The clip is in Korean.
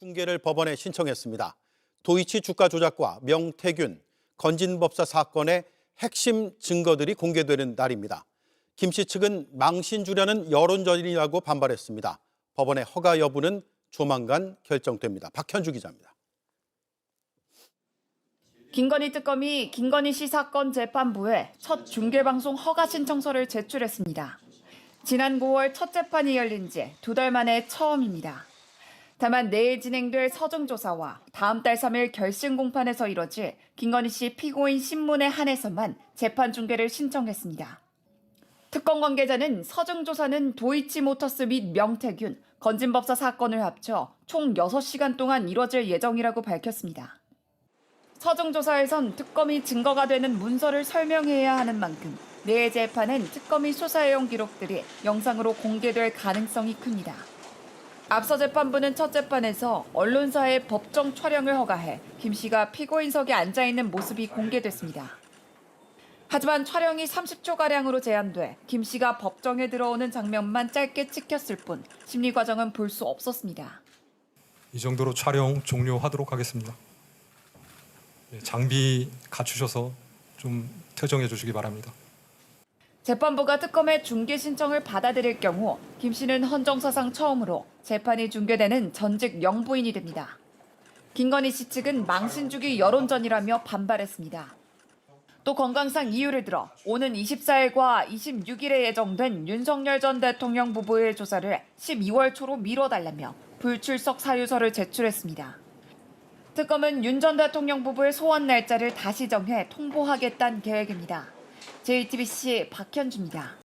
중계를 법원에 신청했습니다. 도이치 주가 조작과 명태균, 건진법사 사건의 핵심 증거들이 공개되는 날입니다. 김 씨 측은 망신 주려는 여론전이라고 반발했습니다. 법원의 허가 여부는 조만간 결정됩니다. 박현주 기자입니다. 김건희 특검이 김건희 씨 사건 재판부에 첫 중계방송 허가 신청서를 제출했습니다. 지난 9월 첫 재판이 열린 지 두 달 만에 처음입니다. 다만 내일 진행될 서중조사와 다음 달 3일 결심 공판에서 이뤄질 김건희 씨 피고인 신문에 한해서만 재판 중계를 신청했습니다. 특검 관계자는 서중조사는 도이치모터스 및 명태균, 건진법사 사건을 합쳐 총 6시간 동안 이뤄질 예정이라고 밝혔습니다. 서중조사에선 특검이 증거가 되는 문서를 설명해야 하는 만큼 내일 재판은 특검이 수사해온 기록들이 영상으로 공개될 가능성이 큽니다. 앞서 재판부는 첫 재판에서 언론사의 법정 촬영을 허가해 김 씨가 피고인석에 앉아 있는 모습이 공개됐습니다. 하지만 촬영이 30초가량으로 제한돼 김 씨가 법정에 들어오는 장면만 짧게 찍혔을 뿐 심리 과정은 볼 수 없었습니다. 이 정도로 촬영 종료하도록 하겠습니다. 예, 장비 갖추셔서 좀 퇴정해 주시기 바랍니다. 재판부가 특검의 중계 신청을 받아들일 경우 김 씨는 헌정사상 처음으로 재판이 중계되는 전직 영부인이 됩니다. 김건희 씨 측은 망신주기 여론전이라며 반발했습니다. 또 건강상 이유를 들어 오는 24일과 26일에 예정된 윤석열 전 대통령 부부의 조사를 12월 초로 미뤄달라며 불출석 사유서를 제출했습니다. 특검은 윤 전 대통령 부부의 소환 날짜를 다시 정해 통보하겠다는 계획입니다. JTBC 박현주입니다.